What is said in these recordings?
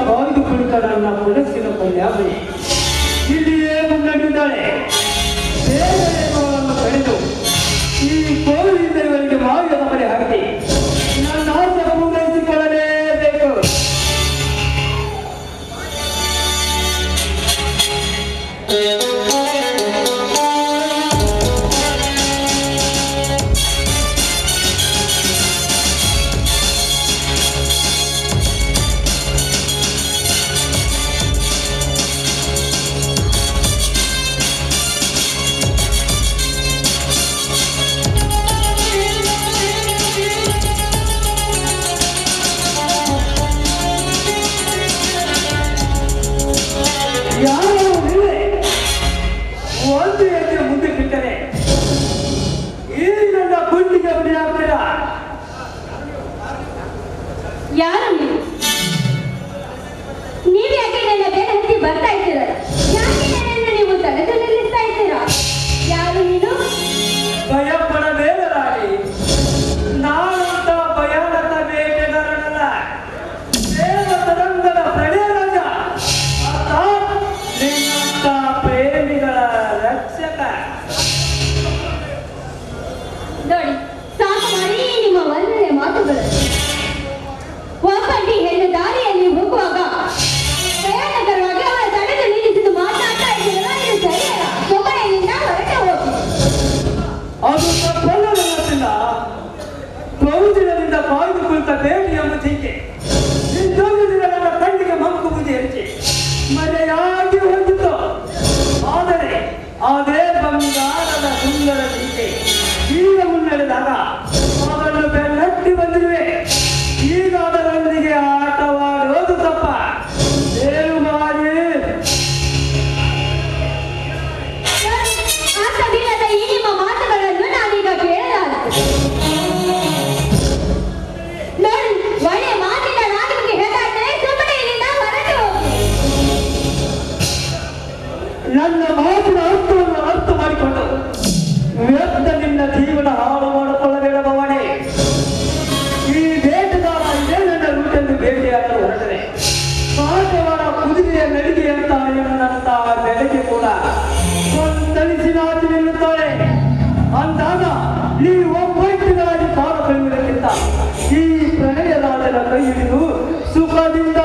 ಕಾಯ್ದು ಕುಳಿತ ನನ್ನ ಮನಸ್ಸಿನ ಕಲ್ಯಾಣ ಇಲ್ಲಿಯೇ ಮುಂದಡಿದ್ದಾಳೆ ದೇವರನ್ನು ಕಳೆದು ಈ ಕೋವಿಲಿಂದ ಇವರಿಗೆ ಮಾರ್ಗದ ಮನೆ ಹಾಕಿ ಅಂದಾಗ ಈ ಒಬ್ಬಟ್ಟಿಗಾಗಿ ತಾಳ ಕಳೆಯುವುದಕ್ಕಿಂತ ಈ ಪ್ರಣಯದಾಟದ ಕೈ ಹಿಡಿದು ಸುಖದಿಂದ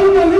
Ay,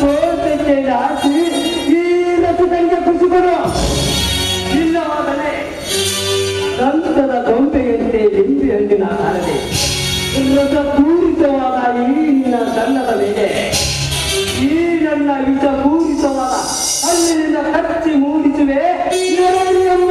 ಕೋಟೆಗೆ ಹಾಕಿ ಈ ರಸಿಕನಿಗೆ ಖುಷಿ ಕೊಡು ದಂತದ ಗೊಂಬೆಯಂತೆ ಲಿಂಬಿ ಅಂದಿನ ಹಾರದೆ ಈ ನನ್ನ ಅಲ್ಲಿಂದ ಕಚ್ಚಿ ಮೂಡಿಸುವೆ. ಎಂಬ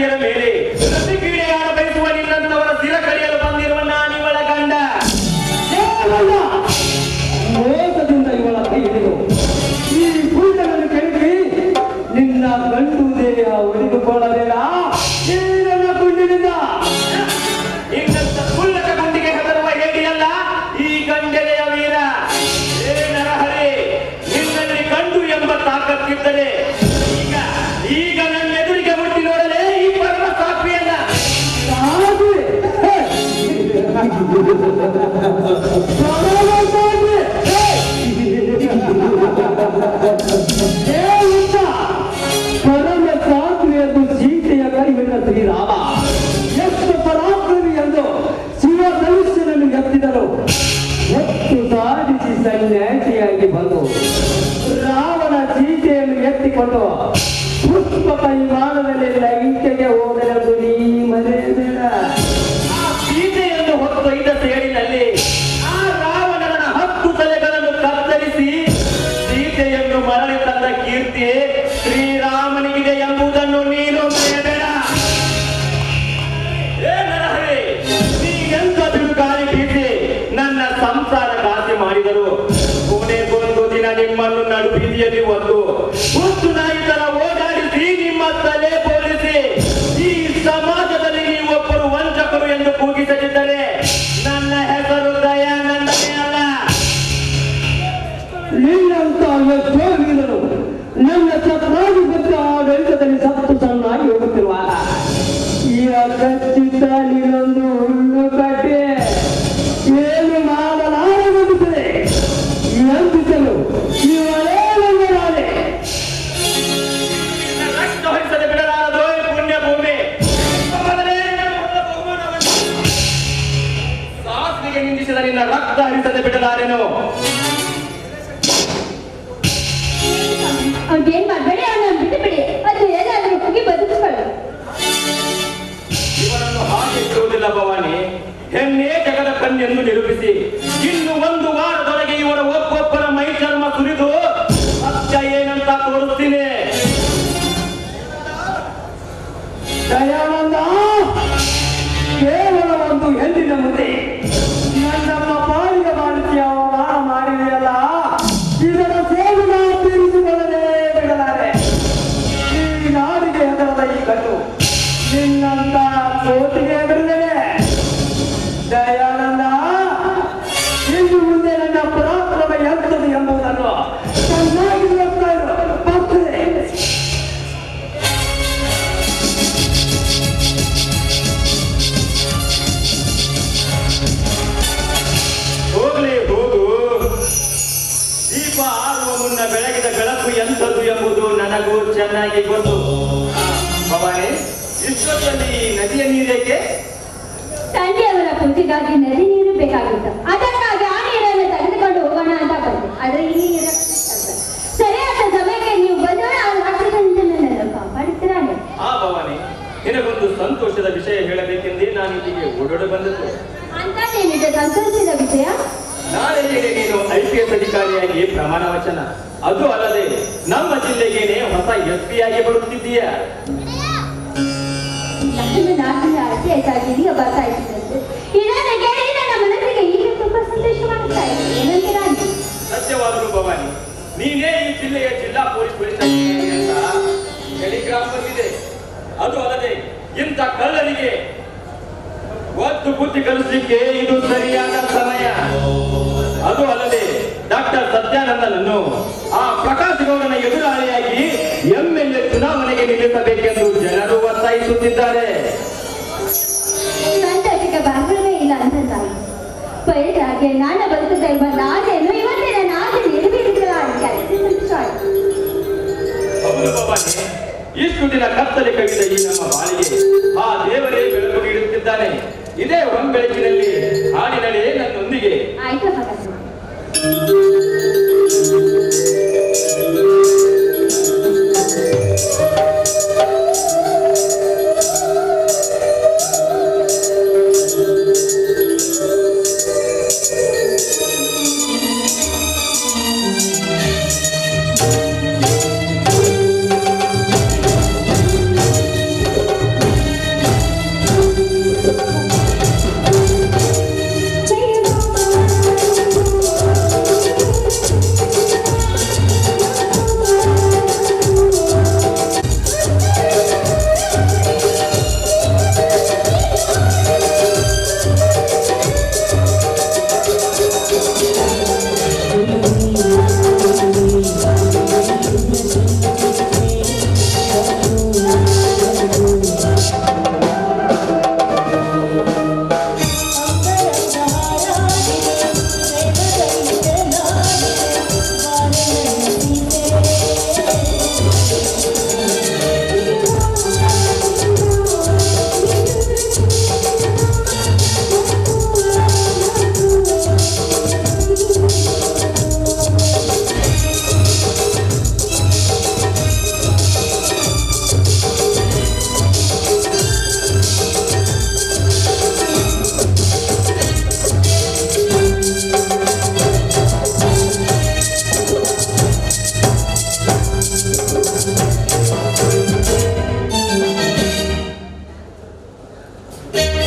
ದಾದಿಯರ ಮೇಲೆ ಪ್ರತಿಕ್ರಿಯೆ ರಾವಣ ಸೀತೆಯನ್ನು ಎತ್ತಿಕೊಂಡು ಪುಷ್ಪ ಪರಿಮಾಣದಲ್ಲಿ ಇಂಚ ಬೀದಿಯಲ್ಲಿ ಒಂದು ಒಂದು ಇನ್ನು ಒಂದು ವಾರದೊಳಗೆ ಇವರ ಒಬ್ಬೊಬ್ಬರ ಮೈ ಚರ್ಮ ಕುರಿತು ಸತ್ಯ ಏನಂತ ತೋರಿಸ್ತೀನಿ. ದಯಾನಂದ, ಕೇವಲ ಒಂದು ಹೆಣ್ಣಿನ ಮುಂದೆ ನನ್ನಮ್ಮ ಬಾಳಿಗೆ ಮಾಡಿದ್ಯ ದಾನ ಮಾಡಿದೆಯಲ್ಲ? ಇದರ ಸೇವೆ ತೀರಿಸಿಕೊಳ್ಳದೆ ಬಿಡಲಾರೆ. ಈ ನಾಡಿಗೆ ಹೆದರದ ಈ ಕಟ್ಟು ಆರುವ ಮುನ್ನ ಬೆಳಗಿದ ಬೆಳಕು ಎಂಥದ್ದು ಎಂಬುದು ನನಗೂ ಚೆನ್ನಾಗಿ ಗೊತ್ತು. ಭವಾನಿ ವಿಶ್ವದಲ್ಲಿ ಈ ನದಿಯ ನೀರೇಕೆ? ತಂದೆಯವರ ಪೂಜೆಗಾಗಿ ನದಿ ನೀರು ಬೇಕಾಗಿತ್ತು. ಅದಕ್ಕಾಗಿ ಆ ನೀರನ್ನು ತೆಗೆದುಕೊಂಡು ಹೋಗೋಣ ಅಂತ ಬಂದೆ. ಆದ್ರೆ ಈ ನೀರ ಸರಿಯಾದ ಸಮಯಕ್ಕೆ ನೀವು ಬಂದ್ರೆ ಆ ರಾತ್ರಿಗಳಿಂದ ನನ್ನನ್ನು ಆ ಭವಾನಿ ನಿನಗೊಂದು ಸಂತೋಷದ ವಿಷಯ ಹೇಳಬೇಕೆಂದೇ ನಾನು ಇಲ್ಲಿಗೆ ಓಡೋಡ ಬಂದದ್ದು. ಅಂತ ಸಂತೋಷದ ವಿಷಯ? ಎಸ್ ಅಧಿಕಾರಿಯಾಗಿ ಪ್ರಮಾಣ ವಚನ. ಅದು ಅಲ್ಲದೆ ನಮ್ಮ ಜಿಲ್ಲೆಗೇನೆ ಹೊಸ ಎಸ್ ಪಿ ಆಗಿ ಬರುತ್ತಿದ್ದೀಯ? ಸತ್ಯವಾದರು ಭವಾನಿ ನೀನೇ ಈ ಜಿಲ್ಲೆಯ ಜಿಲ್ಲಾ ಪೊಲೀಸ್ ಟೆಲಿಗ್ರಾಮ್ ಬಂದಿದೆ. ಅದು ಅಲ್ಲದೆ ಇಂಥ ಕಳ್ಳರಿಗೆ ಒತ್ತು ಬುದ್ಧಿ ಕಲಿಸಲಿಕ್ಕೆ ಇದು ಸರಿಯಾದ ಸಮಯ. ಅದು ಅಲ್ಲದೆ ಡಾಕ್ಟರ್ ಸತ್ಯಾನಂದನನ್ನು ಆ ಪ್ರಕಾಶ್ ಗೌಡನ ಎದುರಾಳಿಯಾಗಿ ಎಂಎಲ್ಎ ಚುನಾವಣೆಗೆ ನಿಲ್ಲಿಸಬೇಕೆಂದು ಜನರು ಒತ್ತಾಯಿಸುತ್ತಿದ್ದಾರೆ. ಬಯಲಾಗೆ ನಾನು ಬದುಕುತ್ತಾ ಎಂಬ ನಾನೇನು ಇವತ್ತೇ ನನ್ನ ಆಸೆ ನೆರವೇರಿಸಿಲ್ಲ ಅಂತ ಸಂತೋಷ ಆಯ್ತು ಹೌದು ಭವಾನಿ ಇಷ್ಟು ದಿನ ಕತ್ತಲೆ ಕವಿದ ಈ ನಮ್ಮ ಬಾಳಿಗೆ ಆ ದೇವರೇ ಬೆಳಕು ನೀಡುತ್ತಿದ್ದಾನೆ. ಇದೇ ಒಂದು ಬೆಳಕಿನಲ್ಲಿ ಹಾಡಿನಲ್ಲಿ ನನ್ನೊಂದಿಗೆ. ಆಯ್ತು